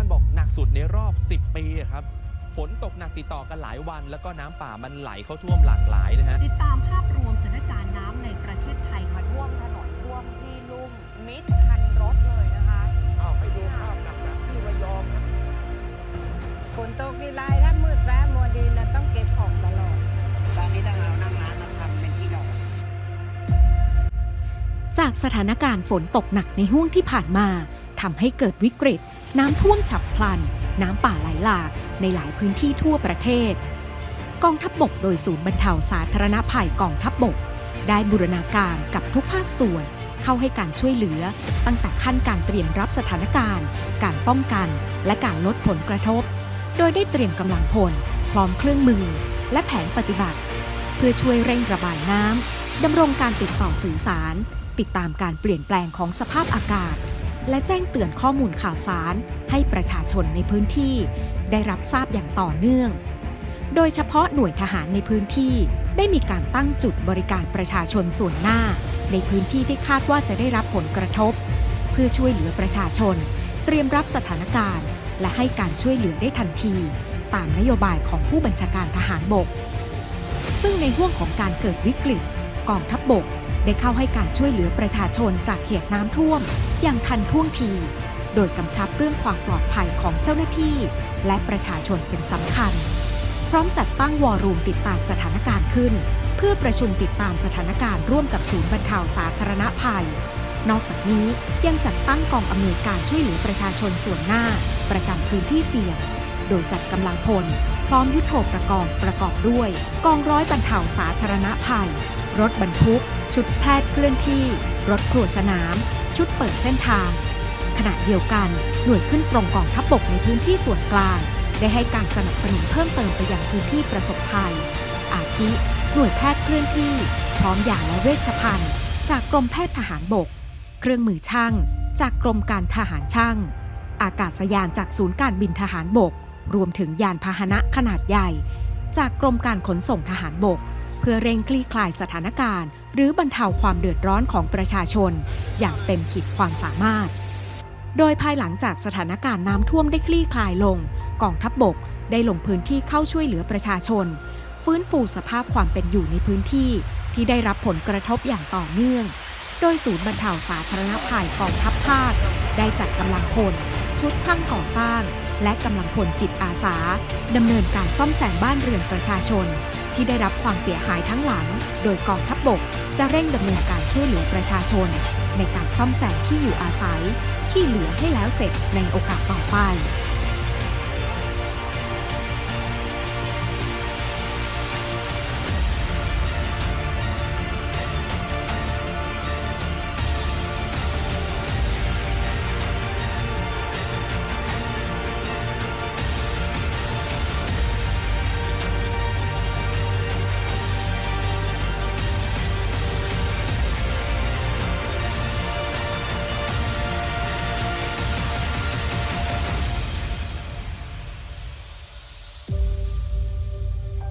าวบ้านบอกหนักสุดในรอบ 10 ปีอะครับ ฝนตกหนักติดต่อกันหลายวัน แล้วก็น้ำป่ามันไหลเข้าท่วมหลากหลายนะฮะ ติดตามภาพรวมสถานการณ์น้ำในประเทศไทยมาท่วมถนนท่วมที่ลุ่มมิดคันรถเลยนะคะเอาไปดูภาพหนักๆที่ระยองนะฝนตกทีไรถ้ามืดฟ้ามัวดินเราต้องเก็บของตลอด ตอนนี้ต้องเอานั่งร้านมาทำเป็นที่นอน จากสถานการณ์ฝนตกหนักในห่วงที่ผ่านมา ทำให้เกิดวิกฤต น้ำท่วมฉับพลัน น้ำป่าไหลหลากในหลายพื้นที่ทั่วประเทศ กองทัพบบกโดยศูนย์บรรเทาสาธารณภัยกองทัพบบก ได้บูรณาการกับทุกภาคส่วน เข้าให้การช่วยเหลือ ตั้งแต่ขั้นการเตรียมรับสถานการณ์ การป้องกัน และการลดผลกระทบ โดยได้เตรียมกำลังพล พร้อมเครื่องมือ และแผนปฏิบัติ เพื่อช่วยเร่งระบายน้ำดำรงการติดต่อสื่อสาร ติดตามการเปลี่ยนแปลงของสภาพอากาศ และแจ้งเตือนข้อมูลข่าวสาร ให้ประชาชนในพื้นที่ ได้รับทราบอย่างต่อเนื่อง โดยเฉพาะหน่วยทหารในพื้นที่ได้มีการตั้งจุดบริการประชาชนส่วนหน้า ในพื้นที่ที่คาดว่าจะได้รับผลกระทบ เพื่อช่วยเหลือประชาชน เตรียมรับสถานการณ์ และให้การช่วยเหลือได้ทันที ตามนโยบายของผู้บัญชาการทหารบก ซึ่งในห่วงของการเกิดวิกฤต กองทัพบบกได้เข้าให้การช่วยเหลือประชาชนจากเหตุน้ำท่วม อย่างทันท่วงที โดยกำชับเรื่องความปลอดภัยของเจ้าหน้าที่ และประชาชนเป็นสำคัญ พร้อมจัดตั้งวอรูมติดตามสถานการณ์ขึ้น เพื่อประชุมติดตามสถานการณ์ร่วมกับศูนย์บรรเทาสาธารณภัย นอกจากนี้ยังจัดตั้งกองอำนวยการช่วยเหลือประชาชนส่วนหน้า ประจำพื้นที่เสี่ยง โดยจัดกำลังพล พร้อมยุทโธปกรณ์ประกอบด้วย กองร้อยบรรเทาสาธารณภัย รถบรรทุก ชุดแพทย์เคลื่อนที่ รถครัวสนาม ชุดเปิดเส้นทาง ขณะเดียวกันหน่วยขึ้นตรงกองทัพบบกในพื้นที่ส่วนกลาง ได้ให้การสนับสนุนเพิ่มเติมไปยังพื้นที่ประสบภัย อาทิหน่วยแพทย์เคลื่อนที่ พร้อมยาและเวชภัณฑ์ จากกรมแพทย์ทหารบก เครื่องมือช่าง จากกรมการทหารช่าง อากาศยานจากศูนย์การบินทหารบก รวมถึงยานพาหนะขนาดใหญ่ จากกรมการขนส่งทหารบก เพื่อเร่งคลี่คลายสถานการณ์ หรือบรรเทาความเดือดร้อนของประชาชน อย่างเต็มขีดความสามารถ โดยภายหลังจากสถานการณ์น้ำท่วมได้คลี่คลายลง กองทัพบบกได้ลงพื้นที่เข้าช่วยเหลือประชาชน ฟื้นฟูสภาพความเป็นอยู่ในพื้นที่ ที่ได้รับผลกระทบอย่างต่อเนื่อง โดยศูนย์บรรเทาสาธารณภัยกองทัพภาคได้จัดกำลังพลชุดช่างก่อสร้าง และกำลังพลจิตอาสาดำเนินการซ่อมแซมบ้านเรือนประชาชน ที่ได้รับความเสียหายทั้งหลัง โดยกองทัพบบกจะเร่งดำเนินการช่วยเหลือประชาชน ในการซ่อมแซมที่อยู่อาศัย ที่เหลือให้แล้วเสร็จในโอกาสต่อไป